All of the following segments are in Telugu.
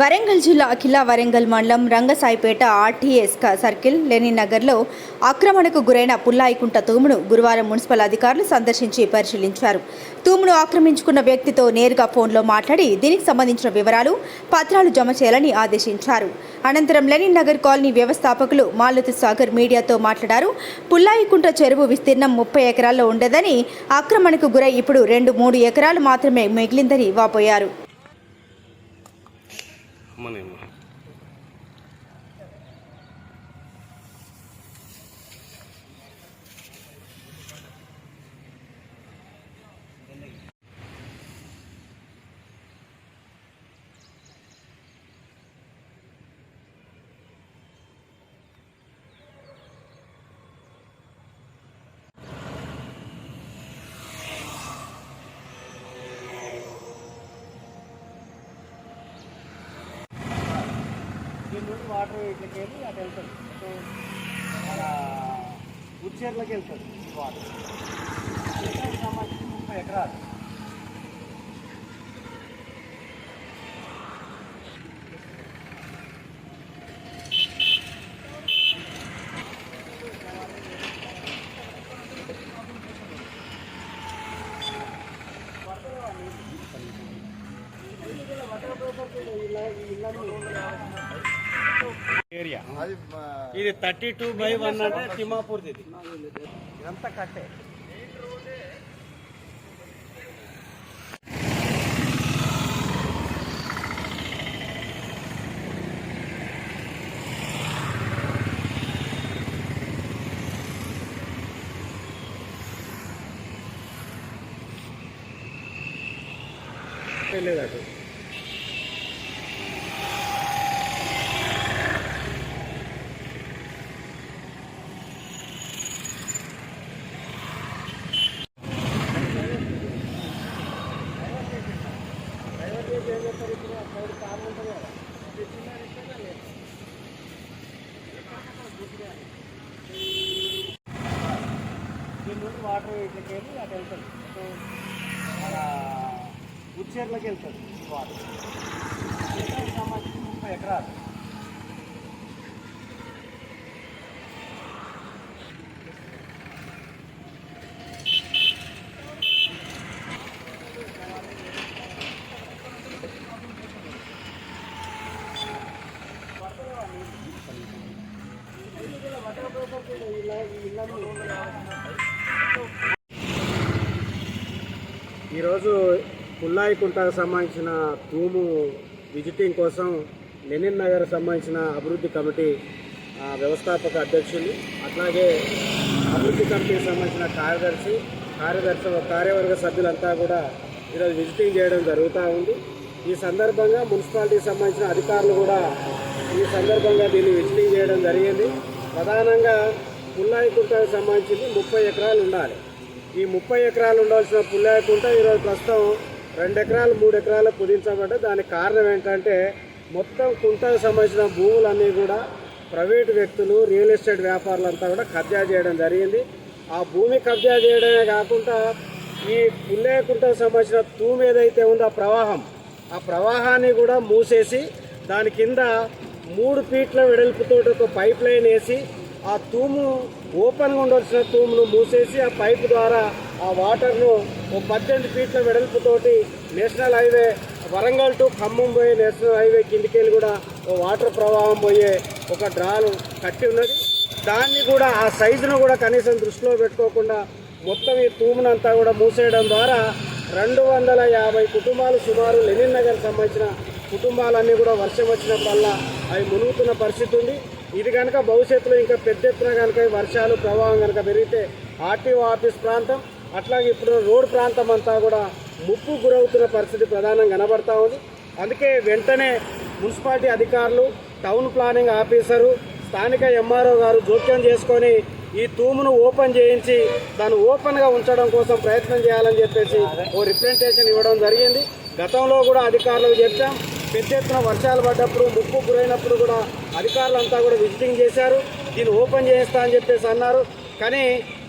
వరంగల్ జిల్లా అఖిల వరంగల్ మండలం రంగసాయిపేట ఆర్టీఎస్ సర్కిల్ లెనిన్ నగర్లో ఆక్రమణకు గురైన పుల్లాయికుంట తూమును గురువారం మున్సిపల్ అధికారులు సందర్శించి పరిశీలించారు. తూమును ఆక్రమించుకున్న వ్యక్తితో నేరుగా ఫోన్లో మాట్లాడి దీనికి సంబంధించిన వివరాలు పత్రాలు జమ చేయాలని ఆదేశించారు. అనంతరం లెనిన్ నగర్ కాలనీ వ్యవస్థాపకులు మాలతి సాగర్ మీడియాతో మాట్లాడారు. పుల్లాయికుంట చెరువు విస్తీర్ణం ముప్పై ఎకరాల్లో ఉండదని ఆక్రమణకు గురై ఇప్పుడు రెండు మూడు ఎకరాలు మాత్రమే మిగిలిందని వాపోయారు. Mana yang? దీని నుండి వాటర్ ఇట్లకి వెళ్ళి అటు వెళ్తుంది అటు మన ఉచ్చేర్లకి వెళ్తుంది ఈ వాటర్ ఉచ్చేర్లకు సంబంధించి ముప్పై ఎకరాలు ఏరియా అది ఇది థర్టీ టూ బై వన్ అంటే తిమ్మాపూర్ది ఇది ఇదంతా కట్టే. లేదు దీని నుండి వాటర్ ఇట్లకి వెళ్ళి అటు వెళ్తాడు. సో మన ఉచ్చేర్లకి వెళ్తుంది వాటర్ సంబంధించి ముప్పై ఎకరాలు ఈరోజు పుల్లాయికుంటకు సంబంధించిన తూము విజిటింగ్ కోసం లెనిన్ నగర్ సంబంధించిన అభివృద్ధి కమిటీ వ్యవస్థాపక అధ్యక్షులు అట్లాగే అభివృద్ధి కమిటీకి సంబంధించిన కార్యదర్శి కార్యదర్శి కార్యవర్గ సభ్యులంతా కూడా ఈరోజు విజిటింగ్ చేయడం జరుగుతూ ఉంది. ఈ సందర్భంగా మున్సిపాలిటీకి సంబంధించిన అధికారులు కూడా ఈ సందర్భంగా దీన్ని విజిటింగ్ చేయడం జరిగింది. ప్రధానంగా పుల్లాయికుంటకు సంబంధించింది ముప్పై ఎకరాలు ఉండాలి. ఈ ముప్పై ఎకరాలు ఉండాల్సిన పుల్లాయకుంట ఈరోజు ప్రస్తుతం రెండు ఎకరాలు మూడు ఎకరాలు కుదించబడ్డ దానికి కారణం ఏంటంటే మొత్తం కుంటకు సంబంధించిన భూములన్నీ కూడా ప్రైవేటు వ్యక్తులు రియల్ ఎస్టేట్ వ్యాపారులంతా కూడా కబ్జా చేయడం జరిగింది. ఆ భూమి కబ్జా చేయడమే కాకుండా ఈ పుల్లేకుంటకు సంబంధించిన తూము ఏదైతే ఉందో ఆ ప్రవాహం ఆ ప్రవాహాన్ని కూడా మూసేసి దాని కింద మూడు ఫీట్ల వెడల్పుతో ఒక పైప్ లైన్ వేసి ఆ తూము ఓపెన్గా ఉండవలసిన తూమును మూసేసి ఆ పైప్ ద్వారా ఆ వాటర్ను ఓ పద్దెనిమిది ఫీట్ల వెడల్పుతోటి national highway Warangal to Khammam పోయే నేషనల్ హైవే కిందికెళ్ళి కూడా ఓ వాటర్ ప్రవాహం పోయే ఒక డ్రాలు కట్టి ఉన్నది. దాన్ని కూడా ఆ సైజును కూడా కనీసం దృష్టిలో పెట్టుకోకుండా మొత్తం ఈ తూమునంతా కూడా మూసేయడం ద్వారా రెండు వందల యాభై కుటుంబాలు సుమారు లెనిన్ నగర్ సంబంధించిన కుటుంబాలన్నీ కూడా వర్షం వచ్చినప్పుడల్లా అవి మునుగుతున్న పరిస్థితి ఉంది. ఇది కనుక భవిష్యత్తులో ఇంకా పెద్ద ఎత్తున కనుక వర్షాలు ప్రభావం కనుక పెరిగితే ఆర్టీఓ ఆఫీస్ ప్రాంతం అట్లాగే ఇప్పుడు రోడ్ ప్రాంతం అంతా కూడా ముప్పు గురవుతున్న పరిస్థితి ప్రధానంగా కనబడతా ఉంది. అందుకే వెంటనే మున్సిపాలిటీ అధికారులు టౌన్ ప్లానింగ్ ఆఫీసరు స్థానిక ఎంఆర్ఓ గారు జోక్యం చేసుకొని ఈ తూమును ఓపెన్ చేయించి దాన్ని ఓపెన్గా ఉంచడం కోసం ప్రయత్నం చేయాలని చెప్పేసి ఓ రిప్రజెంటేషన్ ఇవ్వడం జరిగింది. గతంలో కూడా అధికారులకు చెప్పాం పెద్ద ఎత్తున వర్షాలు పడ్డప్పుడు ముప్పు గురైనప్పుడు కూడా అధికారులంతా కూడా విజిటింగ్ చేశారు. దీన్ని ఓపెన్ చేస్తా అని చెప్పేసి అన్నారు. కానీ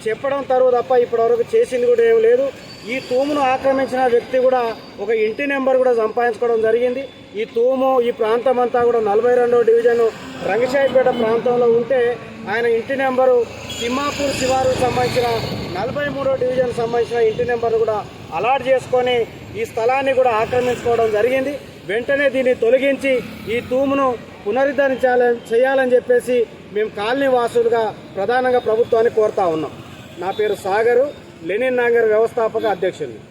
చెప్పడం తరువు తప్ప ఇప్పటివరకు చేసింది కూడా ఏం లేదు. ఈ తూమును ఆక్రమించిన వ్యక్తి కూడా ఒక ఇంటి నెంబర్ కూడా సంపాదించుకోవడం జరిగింది. ఈ తూము ఈ ప్రాంతం అంతా కూడా నలభై రెండో డివిజన్ రంగశాయిపేట ప్రాంతంలో ఉంటే ఆయన ఇంటి నెంబరు తిమ్మాపూర్ శివారు సంబంధించిన నలభై మూడో డివిజన్ సంబంధించిన ఇంటి నెంబర్ కూడా అలాట్ చేసుకొని ఈ స్థలాన్ని కూడా ఆక్రమించుకోవడం జరిగింది. వెంటనే దీన్ని తొలగించి ఈ తూమును పునరుద్ధరించాలని చేయాలని చెప్పేసి మేము కాలనీ వాసులుగా ప్రధానంగా ప్రభుత్వాన్ని కోరుతా ఉన్నాం. నా పేరు సాగరు లెనిన్ నగర్ వ్యవస్థాపక అధ్యక్షుడిని